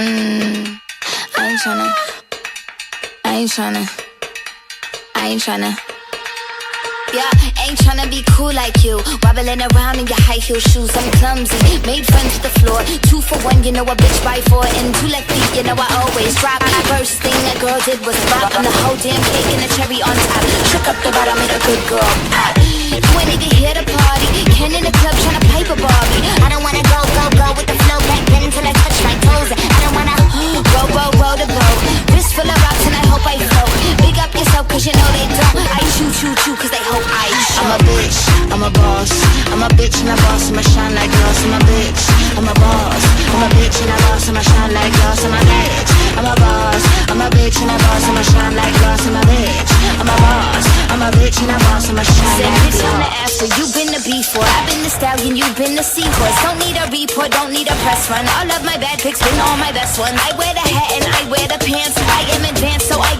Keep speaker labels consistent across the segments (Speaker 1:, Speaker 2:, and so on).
Speaker 1: Mm, I ain't tryna. I ain't tryna. I ain't tryna. Yeah, ain't tryna be cool like you. Wobbling around in your high heel shoes, I'm clumsy. Made friends with the floor. Two for one, you know a bitch by four. And two left feet, you know I always drop. First thing a girl did was rock on the whole damn cake and the cherry on top. Shook up the bottom, made a good girl pop. You ain't even here to party. Ken in the club tryna pipe a Barbie. I don't wanna go, go, go with the Cause you know they don't. I shoot, shoot, shoot, cause they hope I shoot.
Speaker 2: I'm a bitch, I'm a boss. I'm a bitch and a boss. I'm a shine like glass. I'm a bitch, I'm a boss. I'm a bitch and a boss. I'm a shine like glass. I'm a bitch, I'm a boss. I'm a bitch and a boss. I'm a shine like glass. I'm a bitch, I'm a boss. I'm a bitch and a boss. I'm a
Speaker 1: shine
Speaker 2: like glass.
Speaker 1: bitch, I'm the after. you been the before. I've been the stallion, you've been the seahorse. Don't need a report, don't need a press run. All of my bad pics been all my best ones. I wear the hat and I wear the pants. I am advanced, so I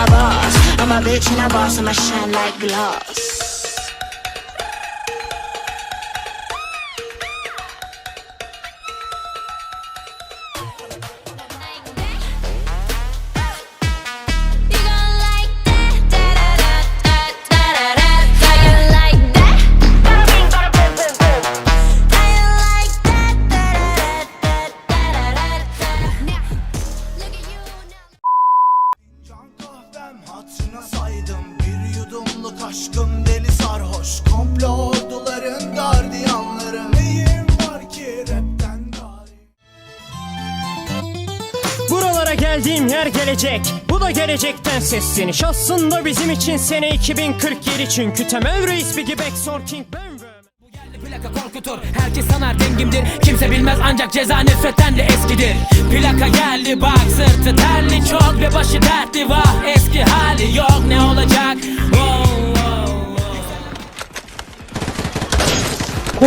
Speaker 2: I'm a boss. I'm a bitch and a boss. I'ma shine like glass.
Speaker 3: Şaşkın deli sarhoş komplo orduların gardiyanları Neyim var ki repten gari
Speaker 4: Buralara geldiğim yer gelecek Bu da gelecekten sesleniş Aslında bizim için sene 2047 Çünkü temel reis Biggie Backstore King Ben
Speaker 5: Plaka korkutur herkes sanar dengimdir Kimse bilmez ancak ceza nefretten de eskidir Plaka geldi bak sırtı terli çok ve başı dertli var Eski hali yok ne olacak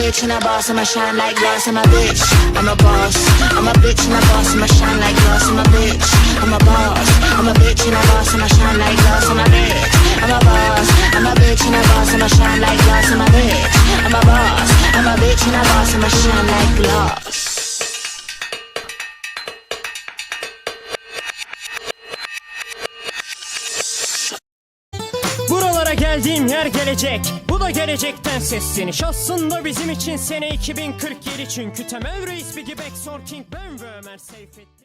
Speaker 2: bitch and a boss, I'ma shine like glass. I'm a bitch, I'm a boss. I'm a bitch and a boss, I'ma shine like glass. I'm a bitch, I'm a boss. I'm a bitch and a boss, I'ma shine like glass. I'm a bitch, I'm a boss. I'm a bitch and a boss, I'ma shine like glass. I'm a bitch, I'm a boss. I'm a bitch and a boss, I'ma shine like glass.
Speaker 4: geldiğim yer gelecek da gelecekten sesleniş Aslında bizim için sene 2047 Çünkü temel reis Biggie Back sorting Ben ve Ömer Seyfettin